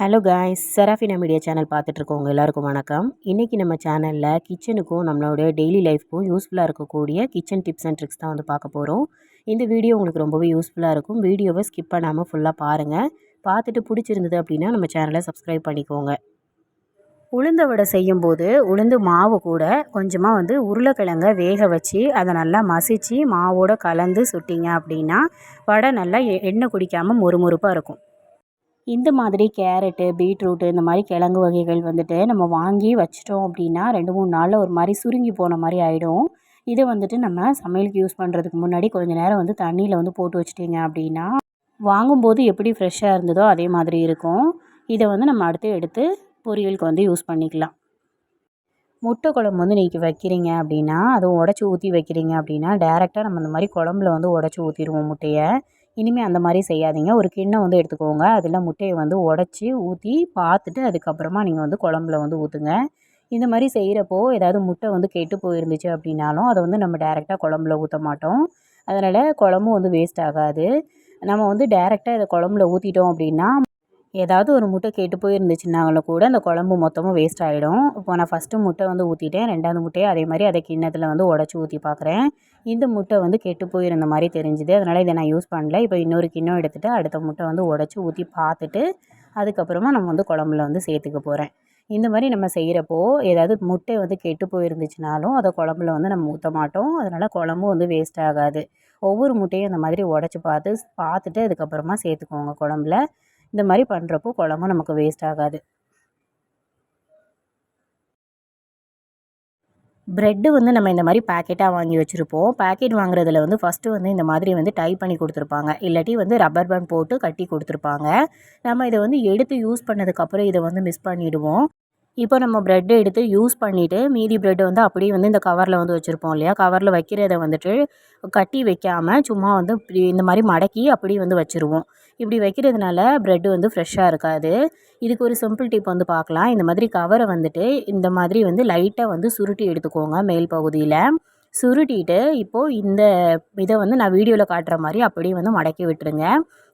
Hello guys Serafina media channel பார்த்துட்ருக்கோங்க எல்லாருக்கும் வணக்கம். இன்றைக்கி நம்ம சேனலில் கிச்சனுக்கும் நம்மளோட டெய்லி லைஃப்க்கும் யூஸ்ஃபுல்லாக இருக்கக்கூடிய கிச்சன் டிப்ஸ் அண்ட் ட்ரிக்ஸ் தான் வந்து பார்க்க போகிறோம் இந்த வீடியோ உங்களுக்கு ரொம்பவே யூஸ்ஃபுல்லாக இருக்கும். வீடியோவை ஸ்கிப் பண்ணாமல் ஃபுல்லாக பாருங்கள் பார்த்துட்டு பிடிச்சிருந்தது அப்படின்னா நம்ம சேனலை சப்ஸ்கிரைப் பண்ணிக்கோங்க. உளுந்த வடை செய்யும்போது உளுந்து மாவு கூட கொஞ்சமாக வந்து உருளைக்கிழங்க வேக வச்சு அதை நல்லா மசித்து மாவோட கலந்து சுட்டிங்க அப்படின்னா வடை நல்லா எ- எண்ணெய் குடிக்காமல் மொறுமொறுப்பாக இருக்கும். இந்த மாதிரி கேரட்டு பீட்ரூட்டு இந்த மாதிரி கிழங்கு வகைகள் வந்துட்டு நம்ம வாங்கி வச்சிட்டோம் அப்படின்னா ரெண்டு மூணு நாளில் ஒரு மாதிரி சுருங்கி போன மாதிரி ஆகிடும் இதை வந்துட்டு நம்ம சமையலுக்கு யூஸ் பண்ணுறதுக்கு முன்னாடி கொஞ்ச நேரம் வந்து தண்ணியில் வந்து போட்டு வச்சிட்டிங்க அப்படின்னா வாங்கும்போது எப்படி ஃப்ரெஷ்ஷாக இருந்ததோ அதே மாதிரி இருக்கும். இதை வந்து நம்ம அடுத்து எடுத்து பொரியலுக்கு வந்து யூஸ் பண்ணிக்கலாம். முட்டை குழம்பு வந்து நீங்கள் வைக்கிறீங்க அப்படின்னா அதுவும் உடச்சி ஊற்றி வைக்கிறீங்க அப்படின்னா டேரெக்டாக நம்ம இந்த மாதிரி குழம்புல வந்து உடச்சி ஊற்றிடுவோம் முட்டையை. இனிமேல் அந்த மாதிரி செய்யாதீங்க. ஒரு கிண்ணம் வந்து எடுத்துக்கோங்க. அதில் முட்டையை வந்து உடச்சி ஊற்றி பார்த்துட்டு அதுக்கப்புறமா நீங்கள் வந்து குழம்புல வந்து ஊற்றுங்க இந்த மாதிரி செய்கிறப்போ ஏதாவது முட்டை வந்து கெட்டு போயிருந்துச்சு அப்படின்னாலும் அதை வந்து நம்ம டேரெக்டாக குழம்புல ஊற்ற மாட்டோம். அதனால் குழம்பும் வந்து வேஸ்ட் ஆகாது. நம்ம வந்து டேரெக்டாக இதை குழம்புல ஊற்றிட்டோம் அப்படின்னா ஏதாவது ஒரு முட்டை கெட்டு போயிருந்துச்சுனாலும் கூட அந்த குழம்பு மொத்தமும் வேஸ்ட் ஆகிடும் இப்போ நான் ஃபஸ்ட்டு முட்டை வந்து ஊற்றிட்டேன் ரெண்டாவது முட்டையை அதே மாதிரி அதை கிண்ணத்தில் வந்து உடச்சி ஊற்றி பார்க்குறேன் இந்த முட்டை வந்து கெட்டு போயிருந்த மாதிரி தெரிஞ்சுது. அதனால் இதை நான் யூஸ் பண்ணல. இப்போ இன்னொரு கிண்ணம் எடுத்துகிட்டு அடுத்த முட்டை வந்து உடச்சி ஊற்றி பார்த்துட்டு அதுக்கப்புறமா நம்ம வந்து குழம்புல வந்து சேர்த்துக்க போகிறேன் இந்த மாதிரி நம்ம செய்கிறப்போ ஏதாவது முட்டை வந்து கெட்டு போயிருந்துச்சுனாலும் அதை குழம்புல வந்து நம்ம ஊற்ற மாட்டோம். அதனால் குழம்பும் வந்து வேஸ்ட் ஆகாது. ஒவ்வொரு முட்டையும் இந்த மாதிரி உடச்சி பார்த்து பார்த்துட்டு அதுக்கப்புறமா சேர்த்துக்கோங்க குழம்புல. இந்த மாதிரி பண்ணுறப்போ குழம்பும் நமக்கு வேஸ்ட் ஆகாது. ப்ரெட்டு வந்து நம்ம இந்த மாதிரி பேக்கெட்டாக வாங்கி வச்சுருப்போம். பேக்கெட் வாங்குறதுல வந்து ஃபஸ்ட்டு வந்து இந்த மாதிரி வந்து டை பண்ணி கொடுத்துருப்பாங்க. இல்லாட்டி வந்து ரப்பர் பேண்ட் போட்டு கட்டி கொடுத்துருப்பாங்க. நம்ம இதை வந்து எடுத்து யூஸ் பண்ணதுக்கப்புறம் இதை வந்து மிஸ் பண்ணிவிடுவோம் இப்போ நம்ம ப்ரெட் எடுத்து யூஸ் பண்ணிவிட்டு மீதி ப்ரெட்டை வந்து அப்படியே வந்து இந்த கவரில் வந்து வச்சுருப்போம் இல்லையா? கவரில் வைக்கிறத வந்துட்டு கட்டி வைக்காமல் சும்மா வந்து இப்படி இந்த மாதிரி மடக்கி அப்படியே வந்து வச்சுருவோம். இப்படி வைக்கிறதுனால ப்ரெட்டு வந்து ஃப்ரெஷ்ஷாக இருக்காது. இதுக்கு ஒரு சிம்பிள் டிப் வந்து பார்க்கலாம். இந்த மாதிரி கவரை வந்துட்டு இந்த மாதிரி வந்து லைட்டாக வந்து சுருட்டி எடுத்துக்கோங்க மேல் பகுதியில். சுருட்டிட்டு இப்போது இந்த இதை வந்து நான் வீடியோவில் காட்டுற மாதிரி அப்படியே வந்து மடக்கி விட்டுருங்க.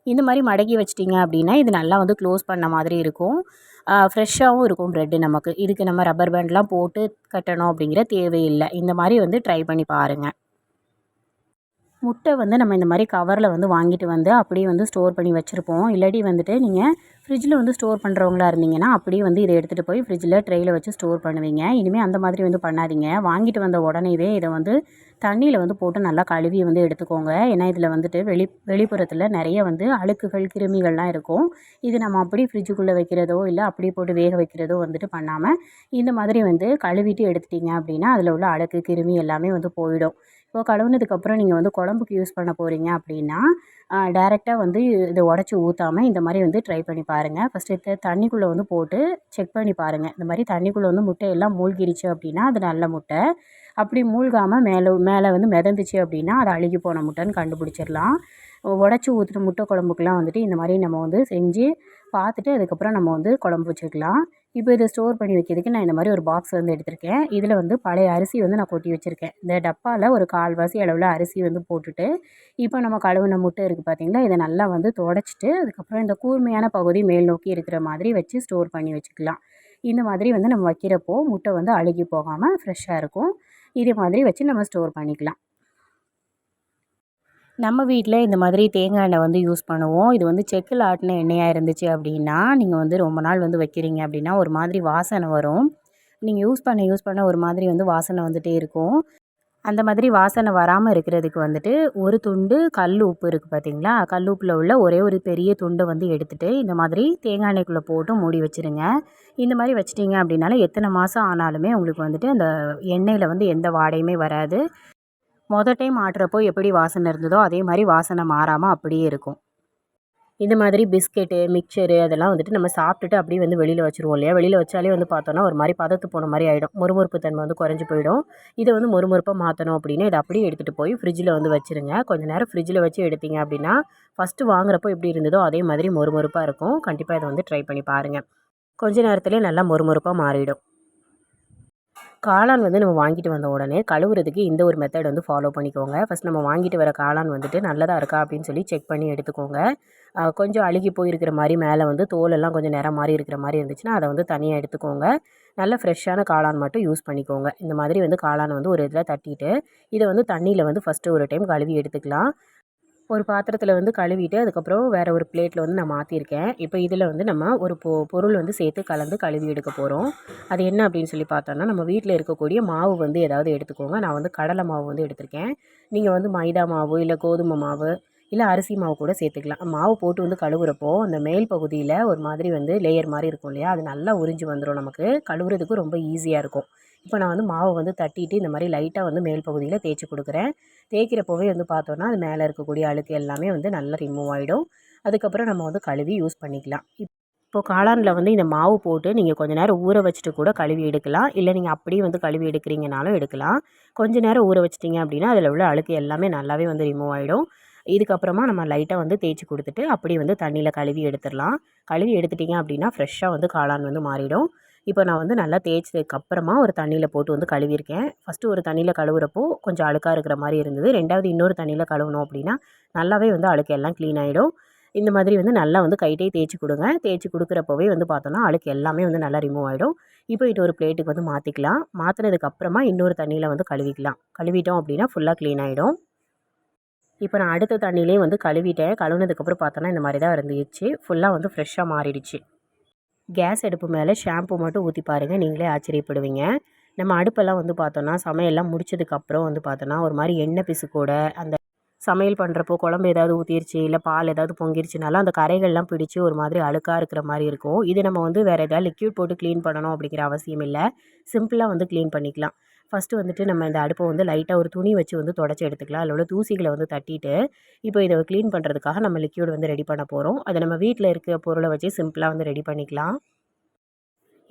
இந்த மாதிரி மடக்கி வச்சிட்டிங்க அப்படின்னா இது நல்லா வந்து க்ளோஸ் பண்ண மாதிரி இருக்கும். ஃப்ரெஷ்ஷாகவும் இருக்கும் ப்ரெட்டு நமக்கு. இதுக்கு நம்ம ரப்பர் பேண்ட்லாம் போட்டு கட்டணும் அப்படிங்கிற தேவையில்லை. இந்த மாதிரி வந்து ட்ரை பண்ணி பாருங்கள் முட்டை வந்து நம்ம இந்த மாதிரி கவரில் வந்து வாங்கிட்டு வந்து அப்படியே வந்து ஸ்டோர் பண்ணி வச்சுருப்போம். இல்லாட்டி வந்துட்டு நீங்கள் ஃப்ரிட்ஜில் வந்து ஸ்டோர் பண்ணுறவங்களா இருந்தீங்கன்னா அப்படியே வந்து இதை எடுத்துகிட்டு போய் ஃப்ரிட்ஜில் ட்ரெயில் வச்சு ஸ்டோர் பண்ணுவீங்க. இனிமேல் அந்த மாதிரி வந்து பண்ணாதீங்க. வாங்கிட்டு வந்த உடனேவே இதை வந்து தண்ணியில் வந்து போட்டு நல்லா கழுவி வந்து எடுத்துக்கோங்க. ஏன்னா இதில் வந்துட்டு வெளி வெளிப்புறத்தில் நிறைய வந்து அழுக்குகள் கிருமிகள்லாம் இருக்கும். இது நம்ம அப்படி ஃப்ரிட்ஜுக்குள்ளே வைக்கிறதோ இல்லை அப்படியே போட்டு வேக வைக்கிறதோ வந்துட்டு பண்ணாமல் இந்த மாதிரி வந்து கழுவிட்டு எடுத்துட்டிங்க அப்படின்னா அதில் உள்ள அழுக்கு கிருமி எல்லாமே வந்து போயிடும். இப்போ கழுவுனதுக்கப்புறம் நீங்கள் வந்து குழம்புக்கு யூஸ் பண்ண போகிறீங்க அப்படின்னா டேரெக்டாக வந்து இதை உடச்சி ஊற்றாமல் இந்த மாதிரி வந்து ட்ரை பண்ணி பாருங்கள் ஃபஸ்ட்டு தண்ணிக்குள்ளே வந்து போட்டு செக் பண்ணி பாருங்கள் இந்த மாதிரி தண்ணிக்குள்ளே வந்து முட்டையெல்லாம் மூழ்கிடுச்சு அப்படின்னா அது நல்ல முட்டை. அப்படி மூழ்காமல் மேலே மேலே வந்து மிதந்துச்சு அப்படின்னா அது அழுகி போன முட்டைன்னு கண்டுபிடிச்சிடலாம். உடச்சி ஊற்றுற முட்டை குழம்புக்கெலாம் வந்துட்டு இந்த மாதிரி நம்ம வந்து செஞ்சு பார்த்துட்டு அதுக்கப்புறம் நம்ம வந்து குழம்பு வச்சுக்கலாம். இப்போ இதை ஸ்டோர் பண்ணி வைக்கிறதுக்கு நான் இந்த மாதிரி ஒரு பாக்ஸ் வந்து எடுத்திருக்கேன். இதில் வந்து பழைய அரிசி வந்து நான் கொட்டி வச்சுருக்கேன். இந்த டப்பாவில் ஒரு கால்வாசி அளவில் அரிசி வந்து போட்டுட்டு இப்போ நம்ம கழுவுன முட்டை இருக்குது பார்த்தீங்களா இதை நல்லா வந்து தொடச்சிட்டு அதுக்கப்புறம் இந்த கூர்மையான பகுதி மேல் நோக்கி இருக்கிற மாதிரி வச்சு ஸ்டோர் பண்ணி வச்சுக்கலாம். இந்த மாதிரி வந்து நம்ம வைக்கிறப்போ முட்டை வந்து அழுகி போகாமல் ஃப்ரெஷ்ஷாக இருக்கும். இதே மாதிரி வச்சு நம்ம ஸ்டோர் பண்ணிக்கலாம். நம்ம வீட்டில் இந்த மாதிரி தேங்காய் எண்ணெய் வந்து யூஸ் பண்ணுவோம். இது வந்து செக்கில் ஆட்டின எண்ணெயாக இருந்துச்சு அப்படின்னா நீங்கள் வந்து ரொம்ப நாள் வந்து வைக்கிறீங்க அப்படின்னா ஒரு மாதிரி வாசனை வரும். நீங்கள் யூஸ் பண்ண யூஸ் பண்ண ஒரு மாதிரி வந்து வாசனை வந்துகிட்டே இருக்கும். அந்த மாதிரி வாசனை வராமல் இருக்கிறதுக்கு வந்துட்டு ஒரு துண்டு கல் உப்பு இருக்குது பார்த்தீங்களா கல் உப்பில் உள்ள ஒரே ஒரு பெரிய துண்டை வந்து எடுத்துகிட்டு இந்த மாதிரி தேங்காய் எண்ணெய்க்குள்ளே போட்டு மூடி வச்சுருங்க. இந்த மாதிரி வச்சிட்டிங்க அப்படின்னால எத்தனை மாதம் ஆனாலுமே உங்களுக்கு வந்துட்டு அந்த எண்ணெயில் வந்து எந்த வாடையுமே வராது. மொதல் டைம் ஆட்டுறப்போ எப்படி வாசனை இருந்ததோ அதே மாதிரி வாசனை மாறாமல் அப்படியே இருக்கும். இந்த மாதிரி பிஸ்கெட்டு மிக்சரு அதெல்லாம் வந்துட்டு நம்ம சாப்பிட்டுட்டு அப்படியே வந்து வெளியில் வச்சுருவோம் இல்லையா? வெளியில் வச்சாலே வந்து பார்த்தோன்னா ஒரு மாதிரி பதத்து போன மாதிரி ஆகிடும் மொறுமொறுப்பு தன்மை வந்து குறைஞ்சி போயிடும். இதை வந்து மொறுமொறுப்பாக மாற்றணும் அப்படின்னா இதை அப்படியே எடுத்துகிட்டு போய் ஃப்ரிட்ஜில் வந்து வச்சுருங்க. கொஞ்சம் நேரம் ஃப்ரிட்ஜில் வச்சு எடுத்தீங்க அப்படின்னா ஃபஸ்ட்டு வாங்குறப்போ எப்படி இருந்ததோ அதே மாதிரி மொறுமொறுப்பாக இருக்கும். கண்டிப்பாக இதை வந்து ட்ரை பண்ணி பாருங்கள் கொஞ்ச நேரத்துலேயே நல்லா மொறுமொறுப்பாக மாறிடும். காளான் வந்து நம்ம வாங்கிட்டு வந்த உடனே கழுவுறதுக்கு இந்த ஒரு மெத்தட் வந்து ஃபாலோ பண்ணிக்கோங்க. ஃபஸ்ட் நம்ம வாங்கிட்டு வர காளான் வந்துட்டு நல்லதாக இருக்கா அப்படின்னு சொல்லி செக் பண்ணி எடுத்துக்கோங்க. கொஞ்சம் அழுகி போயிருக்கிற மாதிரி மேலே வந்து தோலெல்லாம் கொஞ்சம் நிறம் மாதிரி இருக்கிற மாதிரி இருந்துச்சுன்னா அதை வந்து தனியாக எடுத்துக்கோங்க. நல்ல ஃப்ரெஷ்ஷான காளான் மட்டும் யூஸ் பண்ணிக்கோங்க. இந்த மாதிரி வந்து காளான் வந்து ஒரு இதில் தட்டிட்டு இதை வந்து தண்ணியில் வந்து ஃபஸ்ட்டு ஒரு டைம் கழுவி எடுத்துக்கலாம். ஒரு பாத்திரத்தில் வந்து கழுவிட்டு அதுக்கப்புறம் வேறு ஒரு பிளேட்டில் வந்து நான் மாற்றிருக்கேன் இப்போ இதில் வந்து நம்ம ஒரு பொ பொருள் வந்து சேர்த்து கலந்து கழுவி எடுக்க போகிறோம் அது என்ன அப்படின்னு சொல்லி பார்த்தோன்னா நம்ம வீட்டில் இருக்கக்கூடிய மாவு வந்து ஏதாவது எடுத்துக்கோங்க. நான் வந்து கடலை மாவு வந்து எடுத்திருக்கேன். நீங்கள் வந்து மைதா மாவு இல்லை கோதுமை மாவு இல்லை அரிசி மாவு கூட சேர்த்துக்கலாம். மாவு போட்டு வந்து கழுவுறப்போ அந்த மேல் பகுதியில் ஒரு மாதிரி வந்து லேயர் மாதிரி இருக்கும் இல்லையா? அது நல்லா உறிஞ்சு வந்துடும் நமக்கு. கழுவுறதுக்கு ரொம்ப ஈஸியாக இருக்கும். இப்போ நான் வந்து மாவை வந்து தட்டிட்டு இந்த மாதிரி லைட்டாக வந்து மேல் பகுதியில் தேய்ச்சி கொடுக்குறேன். தேய்க்கிறப்போவே வந்து பார்த்தோன்னா அது மேலே இருக்கக்கூடிய அழுக்கு எல்லாமே வந்து நல்லா ரிமூவ் ஆகிடும் அதுக்கப்புறம் நம்ம வந்து கழுவி யூஸ் பண்ணிக்கலாம். இப்போ காளானில் வந்து இந்த மாவு போட்டு நீங்கள் கொஞ்ச நேரம் ஊற வச்சுட்டு கூட கழுவி எடுக்கலாம். இல்லை நீங்கள் அப்படியே வந்து கழுவி எடுக்கிறீங்கனாலும் எடுக்கலாம். கொஞ்சம் நேரம் ஊற வச்சிட்டிங்க அப்படின்னா அதில் உள்ள அழுக்கு எல்லாமே நல்லாவே வந்து ரிமூவ் ஆகிடும் இதுக்கப்புறமா நம்ம லைட்டாக வந்து தேய்ச்சி கொடுத்துட்டு அப்படியே வந்து தண்ணியில் கழுவி எடுத்துடலாம். கழுவி எடுத்துட்டிங்க அப்படின்னா ஃப்ரெஷ்ஷாக வந்து காளான் வந்து மாறிடும். இப்போ நான் வந்து நல்லா தேய்ச்சதுக்கப்புறமா ஒரு தண்ணியில் போட்டு வந்து கழுவியிருக்கேன். ஃபஸ்ட்டு ஒரு தண்ணியில் கழுவுறப்போ கொஞ்சம் அழுக்காக இருக்கிற மாதிரி இருந்தது. ரெண்டாவது இன்னொரு தண்ணியில் கழுவணும் அப்படின்னா நல்லாவே வந்து அழுக்கு எல்லாம் க்ளீன் ஆகிடும் இந்த மாதிரி வந்து நல்லா வந்து கைட்டே தேய்ச்சி கொடுங்க. தேய்ச்சி கொடுக்குறப்பவே வந்து பார்த்தோன்னா அழுக்கு எல்லாமே வந்து நல்லா ரிமூவ் ஆகிடும் இப்போ இது ஒரு பிளேட்டுக்கு வந்து மாற்றிக்கலாம் மாற்றினதுக்கப்புறமா இன்னொரு தண்ணியில் வந்து கழுவிக்கலாம். கழுவிட்டோம் அப்படின்னா ஃபுல்லாக க்ளீன் ஆகிடும் இப்போ நான் அடுத்த தண்ணியிலே வந்து கழுவிட்டேன். கழுவுனதுக்கப்புறம் பார்த்தோன்னா இந்த மாதிரி தான் இருந்துச்சு. ஃபுல்லாக வந்து ஃப்ரெஷ்ஷாக மாறிடுச்சு. கேஸ் அடுப்பு மேலே ஷாம்பு மட்டும் ஊற்றி பாருங்கள் நீங்களே ஆச்சரியப்படுவீங்க. நம்ம அடுப்பெல்லாம் வந்து பார்த்தோன்னா சமையல்லாம் முடிச்சதுக்கப்புறம் வந்து பார்த்தோன்னா ஒரு மாதிரி எண்ணெய் பிசுக்கோட அந்த சமையல் பண்ணுறப்போ குழம்பு ஏதாவது ஊற்றிருச்சு இல்லை பால் ஏதாவது பொங்கிருச்சுனாலும் அந்த கரைகள்லாம் பிடிச்சி ஒரு மாதிரி அழுக்காக இருக்கிற மாதிரி இருக்கும். இது நம்ம வந்து வேறு ஏதாவது லிக்யூட் போட்டு க்ளீன் பண்ணணும் அப்படிங்கிற அவசியம் இல்லை. சிம்பிளாக வந்து க்ளீன் பண்ணிக்கலாம். ஃபஸ்ட்டு வந்துட்டு நம்ம இந்த அடுப்பை வந்து லைட்டாக ஒரு துணி வச்சு வந்து தொடச்சி எடுத்துக்கலாம். அதில் உள்ள தூசிகளை வந்து தட்டிட்டு இப்போ இதை க்ளீன் பண்ணுறதுக்காக நம்ம லிக்யூட் வந்து ரெடி பண்ண போகிறோம் அதை நம்ம வீட்டில் இருக்க பொருளை வச்சு சிம்பிளாக வந்து ரெடி பண்ணிக்கலாம்.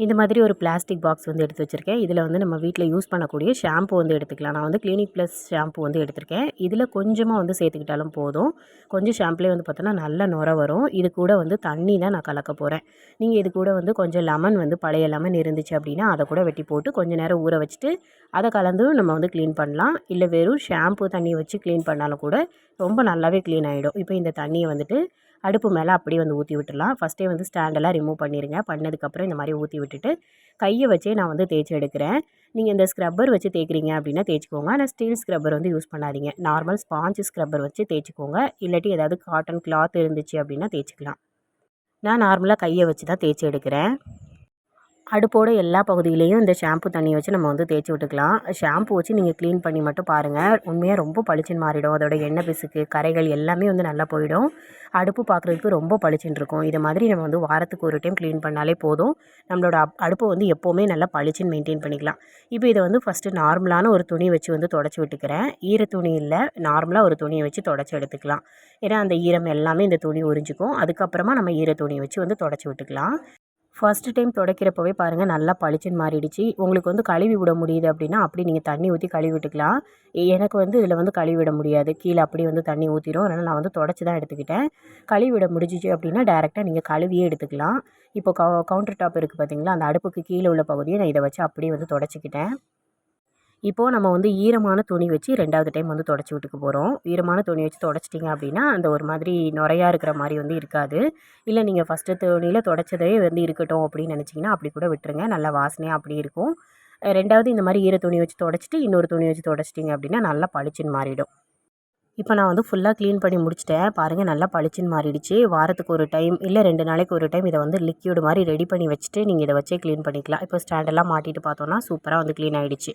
இந்த மாதிரி ஒரு பிளாஸ்டிக் பாக்ஸ் வந்து எடுத்து வச்சுருக்கேன். இதில் வந்து நம்ம வீட்டில் யூஸ் பண்ணக்கூடிய ஷாம்பு வந்து எடுத்துக்கலாம். நான் வந்து கிளினிக் ப்ளஸ் ஷாம்பு வந்து எடுத்திருக்கேன். இதில் கொஞ்சமாக வந்து சேர்த்துக்கிட்டாலும் போதும். கொஞ்சம் ஷாம்புலேயே வந்து பார்த்தோன்னா நல்ல நுர வரும். இது கூட வந்து தண்ணி தான் நான் கலக்க போகிறேன் நீங்கள் இது கூட வந்து கொஞ்சம் லெமன் வந்து பழைய லெமன் இருந்துச்சு அப்படின்னா அதை கூட வெட்டி போட்டு கொஞ்சம் நேரம் ஊற வச்சுட்டு அதை கலந்து நம்ம வந்து க்ளீன் பண்ணலாம். இல்லை வெறும் ஷாம்பு தண்ணியை வச்சு க்ளீன் பண்ணாலும் கூட ரொம்ப நல்லாவே க்ளீன் ஆகிடும் இப்போ இந்த தண்ணியை வந்துட்டு அடுப்பு மேலே அப்படியே வந்து ஊற்றி விட்டுடலாம். ஃபஸ்ட்டே வந்து ஸ்டாண்டெல்லாம் ரிமூவ் பண்ணிடுங்க பண்ணதுக்கப்புறம் இந்த மாதிரி ஊற்றி விட்டுட்டு கையை வச்சே நான் வந்து தேய்ச்சி எடுக்கிறேன். நீங்கள் இந்த ஸ்க்ரப்பர் வச்சு தேய்க்கிறீங்க அப்படின்னா தேய்ச்சிக்கோங்க. ஆனால் ஸ்டீல் ஸ்க்ரப்பர் வந்து யூஸ் பண்ணாதீங்க. நார்மல் ஸ்பாஞ்ச் ஸ்க்ரப்பர் வச்சு தேய்ச்சிக்கோங்க. இல்லாட்டி ஏதாவது காட்டன் கிளாத் இருந்துச்சு அப்படின்னா தேய்ச்சிக்கலாம். நான் நார்மலாக கையை வச்சு தான் தேய்ச்சி எடுக்கிறேன். அடுப்போட எல்லா பகுதியிலையும் இந்த ஷாம்பு தண்ணியை வச்சு நம்ம வந்து தேய்ச்சி விட்டுக்கலாம். ஷாம்பு வச்சு நீங்கள் க்ளீன் பண்ணி மட்டும் பாருங்கள் உண்மையாக ரொம்ப பளிச்சுன்னு மாறிடும். அதோட எண்ணெய் பிசுக்கு கரைகள் எல்லாமே வந்து நல்லா போயிடும். அடுப்பு பார்க்குறதுக்கு ரொம்ப பளிச்சுன்னு இருக்கும். இதை மாதிரி நம்ம வந்து வாரத்துக்கு ஒரு டைம் க்ளீன் பண்ணாலே போதும். நம்மளோட அப் அடுப்பை வந்து எப்போவுமே நல்லா பளிச்சுன்னு மெயின்டைன் பண்ணிக்கலாம். இப்போ இதை வந்து ஃபஸ்ட்டு நார்மலான ஒரு துணி வச்சு வந்து தொடச்சி விட்டுக்கிறேன். ஈர துணி இல்லை நார்மலாக ஒரு துணியை வச்சு தொடச்சி எடுத்துக்கலாம். ஏன்னா அந்த ஈரம் எல்லாமே இந்த துணி உறிஞ்சிக்கும். அதுக்கப்புறமா நம்ம ஈர துணியை வச்சு வந்து தொடச்சி விட்டுக்கலாம். ஃபஸ்ட்டு டைம் துடைக்கிறப்பவே பாருங்கள் நல்லா பளிச்சுன்னு மாறிடுச்சு. உங்களுக்கு வந்து கழுவி விட முடியுது அப்படின்னா அப்படி நீங்கள் தண்ணி ஊற்றி கழுவி விட்டுக்கலாம். எனக்கு வந்து இதில் வந்து கழுவி விட முடியாது. கீழே அப்படி வந்து தண்ணி ஊற்றிடும் அதனால் நான் வந்து தொடச்சி தான் எடுத்துக்கிட்டேன். கழுவி விட முடிஞ்சிச்சு அப்படின்னா டேரெக்டாக நீங்கள் கழுவியே எடுத்துக்கலாம். இப்போ கவு கவுண்டர் டாப் இருக்குது பார்த்தீங்களா அந்த அடுப்புக்கு கீழே உள்ள பகுதியை நான் இதை வச்சு அப்படியே வந்து தொடச்சிக்கிட்டேன். இப்போது நம்ம வந்து ஈரமான துணி வச்சு ரெண்டாவது டைம் வந்து தொடச்சி விட்டுக்க போகிறோம் ஈரமான துணி வச்சு தொடச்சிட்டிங்க அப்படின்னா அந்த ஒரு மாதிரி நுரையா இருக்கிற மாதிரி வந்து இருக்காது. இல்லை நீங்கள் ஃபஸ்ட்டு துணியில் தொடச்சதே வந்து இருக்கட்டும் அப்படின்னு நினச்சிங்கன்னா அப்படி கூட விட்டுருங்க. நல்லா வாசனையாக அப்படி இருக்கும். ரெண்டாவது இந்த மாதிரி ஈர துணி வச்சு தொடச்சிட்டு இன்னொரு துணி வச்சு தொடச்சிட்டிங்க அப்படின்னா நல்லா பளிச்சுன்னு மாறிடும். இப்போ நான் வந்து ஃபுல்லாக க்ளீன் பண்ணி முடிச்சிட்டேன். பாருங்கள் நல்லா பளிச்சுன்னு மாறிடுச்சு. வாரத்துக்கு ஒரு டைம் இல்லை ரெண்டு நாளைக்கு ஒரு டைம் இதை வந்து லிக்யூடு மாதிரி ரெடி பண்ணி வச்சுட்டு நீங்கள் இதை வச்சே க்ளீன் பண்ணிக்கலாம். இப்போ ஸ்டாண்டெல்லாம் மாட்டிட்டு பார்த்தோன்னா சூப்பராக வந்து க்ளீன் ஆகிடுச்சு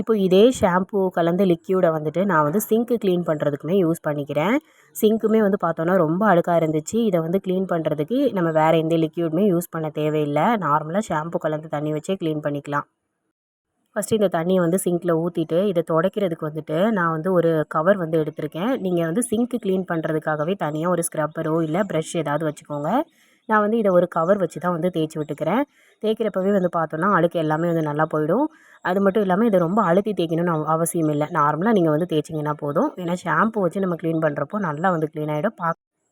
இப்போ இதே ஷாம்பு கலந்த லிக்யூடை வந்துட்டு நான் வந்து சிங்க்கு க்ளீன் பண்ணுறதுக்குமே யூஸ் பண்ணிக்கிறேன். சிங்க்குமே வந்து பார்த்தோன்னா ரொம்ப அழுக்காக இருந்துச்சு. இதை வந்து க்ளீன் பண்ணுறதுக்கு நம்ம வேறு எந்த லிக்யூடுமே யூஸ் பண்ண தேவையில்லை. நார்மலாக ஷாம்பு கலந்து தண்ணி வச்சே க்ளீன் பண்ணிக்கலாம். ஃபஸ்ட்டு இந்த தண்ணியை வந்து சிங்க்கில் ஊற்றிட்டு இதை துடைக்கிறதுக்கு வந்துட்டு நான் வந்து ஒரு கவர் வந்து எடுத்திருக்கேன். நீங்கள் வந்து சிங்க்கு க்ளீன் பண்ணுறதுக்காகவே தனியாக ஒரு ஸ்க்ரப்பரோ இல்லை ப்ரஷ் ஏதாவது வச்சுக்கோங்க. நான் வந்து இதை ஒரு கவர் வச்சு தான் வந்து தேய்ச்சி விட்டுக்கிறேன். தேய்க்கிறப்பவே வந்து பார்த்தோன்னா அழுக்கு எல்லாமே வந்து நல்லா போயிடும். அது மட்டும் இல்லாமல் இதை ரொம்ப அழுத்தி தேய்க்கணும்னு அவசியம் இல்லை. நார்மலாக நீங்கள் வந்து தேய்ச்சிங்கன்னா போதும். ஏன்னா ஷாம்பு வச்சு நம்ம க்ளீன் பண்ணுறப்போ நல்லா வந்து க்ளீன் ஆகிடும் பா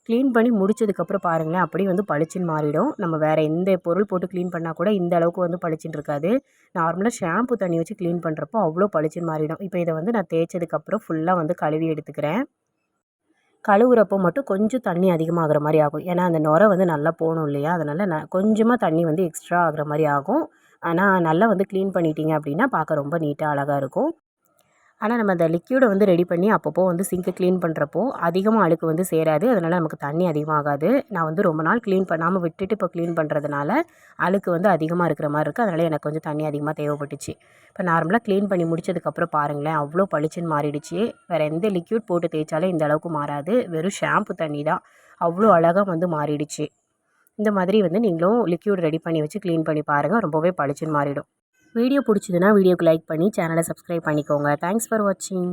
க்ளீன் பண்ணி முடிச்சதுக்கப்புறம் பாருங்களேன் அப்படியே வந்து பளிச்சுன்னு மாறிடும். நம்ம வேறு எந்த பொருள் போட்டு க்ளீன் பண்ணால் கூட இந்த அளவுக்கு வந்து பளிச்சுன்னு இருக்காது. நார்மலாக ஷாம்பு தண்ணி வச்சு க்ளீன் பண்ணுறப்போ அவ்வளோ பளிச்சுன்னு மாறிடும். இப்போ இதை வந்து நான் தேய்ச்சதுக்கப்புறம் ஃபுல்லாக வந்து கழுவி எடுத்துக்கிறேன். கழுவுறப்போ மட்டும் கொஞ்சம் தண்ணி அதிகமாகிற மாதிரி ஆகும். ஏன்னா அந்த நுரை வந்து நல்லா போகணும் இல்லையா? அதனால் நான் கொஞ்சமாக தண்ணி வந்து எக்ஸ்ட்ரா ஆகிற மாதிரி ஆகும். ஆனால் நல்லா வந்து க்ளீன் பண்ணிட்டீங்க அப்படின்னா பார்க்க ரொம்ப நீட்டாக அழகாக இருக்கும். ஆனால் நம்ம அந்த லிக்யூடை வந்து ரெடி பண்ணி அப்பப்போ வந்து சிங்க்கை க்ளீன் பண்ணுறப்போ அதிகமாக அழுக்கு வந்து சேராது. அதனால் நமக்கு தண்ணி அதிகமாகாது. நான் வந்து ரொம்ப நாள் க்ளீன் பண்ணாமல் விட்டுட்டு இப்போ க்ளீன் பண்ணுறதுனால அழுக்கு வந்து அதிகமாக இருக்கிற மாதிரி இருக்குது அதனால் எனக்கு கொஞ்சம் தண்ணி அதிகமாக தேவைப்பட்டுச்சு. இப்போ நார்மலாக க்ளீன் பண்ணி முடிச்சதுக்கப்புறம் பாருங்களேன் அவ்வளோ பளிச்சுன்னு மாறிடுச்சு. வேறு எந்த லிக்யூட் போட்டு தேய்ச்சாலே இந்த அளவுக்கு மாறாது. வெறும் ஷாம்பு தண்ணி தான். அவ்வளோ அழகாக வந்து மாறிடுச்சு. இந்த மாதிரி வந்து நீங்களும் லிக்யூட் ரெடி பண்ணி வச்சு க்ளீன் பண்ணி பாருங்கள் ரொம்பவே பளிச்சுன்னு மாறிடும். வீடியோ பிடிச்சதுன்னா வீடியோக்கு லைக் பண்ணி சேனலை சப்ஸ்கிரைப் பண்ணிக்கோங்க. தேங்க்ஸ் ஃபார் வாட்சிங்